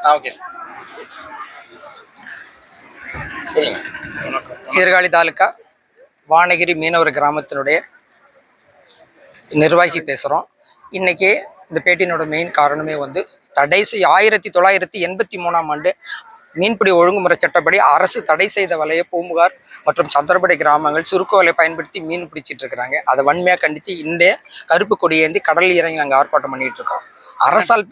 ஆ okay Sirkazhi taluka Vanagiri மீனவர் கிராமத்தினுடைய நிர்வாகி பேசுகிறோம் இன்னைக்கு இந்த பேட்டியினோட மெயின் காரணமே வந்து தடை செய் ஆயிரத்தி தொள்ளாயிரத்தி எண்பத்தி மூணாம் ஆண்டு மீன்பிடி ஒழுங்குமுறை சட்டப்படி அரசு தடை செய்த வலையை பூம்புகார் மற்றும் சந்திரபடி கிராமங்கள் சுருக்க வலை பயன்படுத்தி மீன் பிடிச்சிட்டு இருக்கிறாங்க. அதை வன்மையாக கண்டித்து இன்றைய கருப்பு கொடியேந்தி கடல் இறங்கி நாங்கள் ஆர்ப்பாட்டம் பண்ணிட்டு இருக்கோம். அரசால்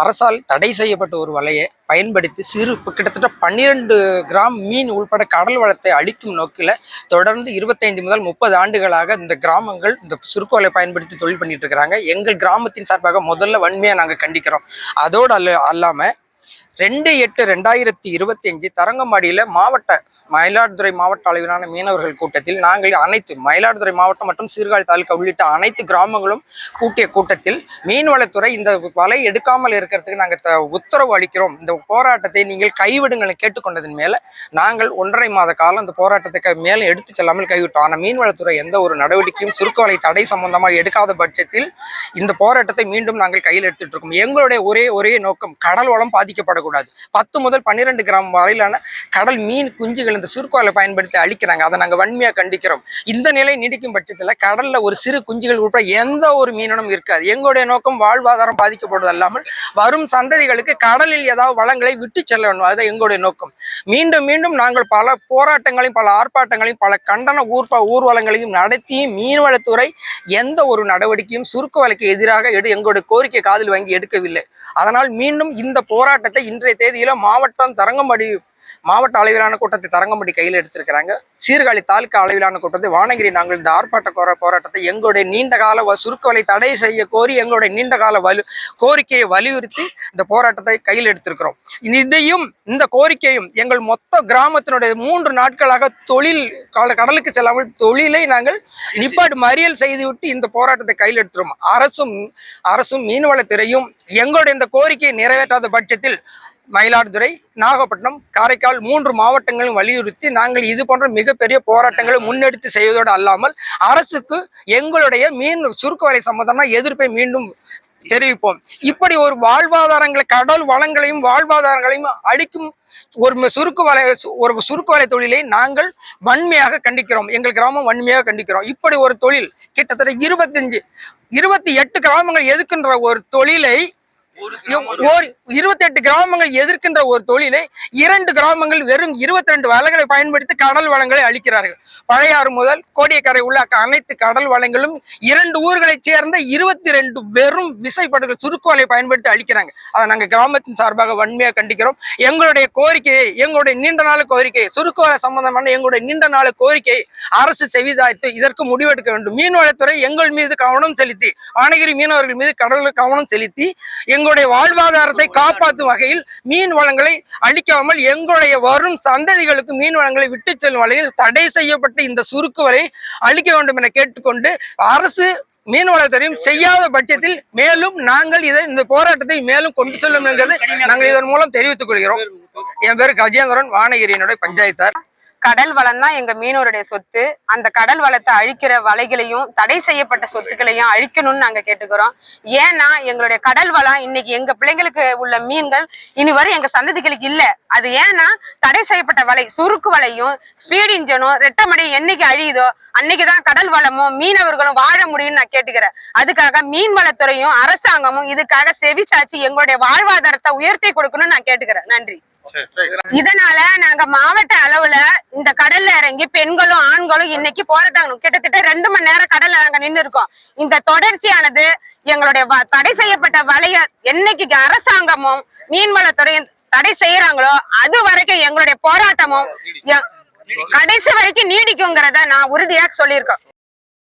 அரசால் தடை செய்யப்பட்ட ஒரு வலையை பயன்படுத்தி சிறு கிட்டத்தட்ட பன்னிரெண்டு கிராம் மீன் உள்பட கடல் வளத்தை அழிக்கும் நோக்கில் தொடர்ந்து இருபத்தைந்து முதல் முப்பது ஆண்டுகளாக இந்த கிராமங்கள் இந்த சுருக்கு வலை பயன்படுத்தி தொழில் பண்ணிட்டு இருக்கிறாங்க. எங்கள் கிராமத்தின் சார்பாக முதல்ல வன்மையாக நாங்கள் கண்டிக்கிறோம். அதோடு அல்ல அல்லாமல் ரெண்டு எட்டு ரெண்டாயிரத்தி இருபத்தி அஞ்சு தரங்கம்பாடியில் மாவட்ட மயிலாடுதுறை மாவட்ட அளவிலான மீனவர்கள் கூட்டத்தில் நாங்கள் அனைத்து மயிலாடுதுறை மாவட்டம் மற்றும் சீர்காழி தாலுக்கா உள்ளிட்ட அனைத்து கிராமங்களும் கூட்டிய கூட்டத்தில் மீன்வளத்துறை இந்த வலை எடுக்காமல் இருக்கிறதுக்கு நாங்கள் த உத்தரவு அளிக்கிறோம். இந்த போராட்டத்தை நீங்கள் கைவிடுங்கள் கேட்டுக்கொண்டதன் மேலே நாங்கள் ஒன்றரை மாத காலம் அந்த போராட்டத்தை மேலே எடுத்து செல்லாமல் கைவிட்டோம். ஆனால் மீன்வளத்துறை எந்த ஒரு நடவடிக்கையும் சுருக்கவலை தடை சம்பந்தமாக எடுக்காத பட்சத்தில் இந்த போராட்டத்தை மீண்டும் நாங்கள் கையில் எடுத்துட்டு இருக்கோம். எங்களுடைய ஒரே ஒரே நோக்கம் கடல் வளம் சாப்பிடக்கூடாது பத்து முதல் பன்னிரெண்டு கிராம் வரையிலான கடல் மீன் குஞ்சுகள் இந்த சுருக்கோலை பயன்படுத்தி அழிக்கிறாங்க. அதை நாங்கள் வன்மையாக கண்டிக்கிறோம். இந்த நிலை நீடிக்கும் பட்சத்தில் கடலில் ஒரு சிறு குஞ்சுகள் உட்பட எந்த ஒரு மீனனும் இருக்காது. எங்களுடைய நோக்கம் வாழ்வாதாரம் பாதிக்கப்படுவது அல்லாமல் வரும் சந்ததிகளுக்கு கடலில் ஏதாவது வளங்களை விட்டு செல்ல வேண்டும். அதுதான் எங்களுடைய நோக்கம். மீண்டும் மீண்டும் நாங்கள் பல போராட்டங்களையும் பல ஆர்ப்பாட்டங்களையும் பல கண்டன ஊர்ப ஊர்வலங்களையும் நடத்தி மீன்வளத்துறை எந்த ஒரு நடவடிக்கையும் சுருக்க வலைக்கு எதிராக எடு எங்களுடைய கோரிக்கை காதில் வாங்கி எடுக்கவில்லை. அதனால் மீண்டும் இந்த போராட்டத்தை இன்றைய தேதியில மாவட்டம் தரங்கம்பாடி மாவட்ட அளவிலான கூட்டத்தை தரங்கம்படி கையில் எடுத்திருக்கிறாங்க. சீர்காழி தாலுக்கா அளவிலான கூட்டத்தை வானகிரி நாங்கள் இந்த ஆர்ப்பாட்ட கோர போராட்டத்தை எங்களுடைய நீண்ட கால வ- சுருக்கவலை தடை செய்ய கோரி எங்களுடைய நீண்ட கால வலு கோரிக்கையை வலியுறுத்தி இந்த போராட்டத்தை கையில் எடுத்திருக்கிறோம். இதையும் இந்த கோரிக்கையும் எங்கள் மொத்த கிராமத்தினுடைய மூன்று நாட்களாக தொழில் கால- கடலுக்கு செல்லாமல் தொழிலை நாங்கள் நிப்பாடு மறியல் செய்துவிட்டு இந்த போராட்டத்தை கையில் எடுத்துரும் அரசும் அரசும் மீன்வளத்துறையும் எங்களுடைய இந்த கோரிக்கையை நிறைவேற்றாத பட்சத்தில் மயிலாடுதுறை நாகப்பட்டினம் காரைக்கால் மூன்று மாவட்டங்களும் வலியுறுத்தி நாங்கள் இது போன்ற மிகப்பெரிய போராட்டங்களை முன்னெடுத்து செய்வதோடு அல்லாமல் அரசுக்கு எங்களுடைய மீன் சுருக்கு வலை சம்பந்தமா எதிர்ப்பை மீண்டும் தெரிவிப்போம். இப்படி ஒரு வாழ்வாதாரங்களை கடல் வளங்களையும் வாழ்வாதாரங்களையும் அளிக்கும் ஒரு சுருக்கு வலை ஒரு சுருக்கு வலை தொழிலை நாங்கள் வன்மையாக கண்டிக்கிறோம். எங்கள் கிராமம் வன்மையாக கண்டிக்கிறோம். இப்படி ஒரு தொழில் கிட்டத்தட்ட இருபத்தஞ்சு இருபத்தி எட்டு கிராமங்கள் எதுக்குன்ற ஒரு தொழிலை இருபத்தி எட்டு கிராமங்கள் எதிர்க்கின்ற ஒரு தொழிலை இரண்டு கிராமங்கள் வெறும் இருபத்தி ரெண்டு வலைகளை பயன்படுத்தி கடல் வளங்களை அளிக்கிறார்கள் பழையாறு முதல் கோடியக்கரை உள்ள அனைத்து கடல் வளங்களும் இரண்டு ஊர்களைச் சேர்ந்த இருபத்தி ரெண்டு வெறும் விசைப்படகுகள் சுருக்குவலை பயன்படுத்தி அளிக்கிறாங்க அதை நாங்கள் கிராமத்தின் சார்பாக வன்மையாக கண்டிக்கிறோம். எங்களுடைய கோரிக்கையை எங்களுடைய நீண்ட நாள் கோரிக்கை சுருக்குவலை சம்பந்தமான எங்களுடைய நீண்ட நாள் கோரிக்கை அரசு செவிதாய்த்து இதற்கு முடிவெடுக்க வேண்டும். மீன்வளத்துறை எங்கள் மீது கவனம் செலுத்தி ஆனகிரி மீனவர்கள் மீது கடலில் கவனம் செலுத்தி எங்களுடைய வாழ்வாதாரத்தை காப்பாற்றும் வகையில் மீன் வளங்களை அளிக்காமல் எங்களுடைய வரும் சந்ததிகளுக்கு மீன் வளங்களை விட்டு செல்லும் வகையில் தடை செய்யப்பட்டு இந்த சுருக்கு வலை அளிக்க வேண்டும் என கேட்டுக்கொண்டு அரசு மீன்வளத்துறையும் செய்யாத பட்சத்தில் மேலும் நாங்கள் இதை இந்த போராட்டத்தை மேலும் கொண்டு செல்லும் என்கிறது நாங்கள் இதன் மூலம் தெரிவித்துக் கொள்கிறோம். என் பேர் கஜேந்திரன் வானகிரியினுடைய பஞ்சாயத்தார். கடல் வளம் தான் எங்க மீனவருடைய சொத்து. அந்த கடல் வளத்தை அழிக்கிற வலைகளையும் தடை செய்யப்பட்ட சொத்துக்களையும் அழிக்கணும்னு நாங்க கேட்டுக்கிறோம். ஏன்னா எங்களுடைய கடல் வளம் இன்னைக்கு எங்க பிள்ளைங்களுக்கு உள்ள மீன்கள் இனி வரை எங்க சந்ததிகளுக்கு இல்ல. அது ஏன்னா தடை செய்யப்பட்ட வலை சுருக்கு வலையும் ஸ்பீட் இன்ஜனும் ரெட்டமடை என்னைக்கு அழியுதோ அன்னைக்குதான் கடல் வளமும் மீனவர்களும் வாழ முடியும்னு நான் கேட்டுக்கிறேன். அதுக்காக மீன் வளத்துறையும் அரசாங்கமும் இதுக்காக செவி சாச்சி எங்களுடைய வாழ்வாதாரத்தை உயர்த்தி கொடுக்கணும்னு நான் கேட்டுக்கிறேன். நன்றி. இதனால நாங்க மாவட்ட அளவுல இந்த கடல்ல இறங்கி பெண்களும் ஆண்களும் இன்னைக்கு போராட்டம் கிட்டத்தட்ட ரெண்டு மணி நேரம் கடல்ல நாங்க நின்னு இருக்கோம் இந்த தொடர்ச்சியானது எங்களுடைய வ- தடை செய்யப்பட்ட வலைய என்னைக்கு அரசாங்கமும் மீன்வளத்துறையும் தடை செய்யறாங்களோ அது வரைக்கும் எங்களுடைய போராட்டமும் கடைசி வரைக்கும் நீடிக்குங்கிறத நான் உறுதியா சொல்லியிருக்கேன்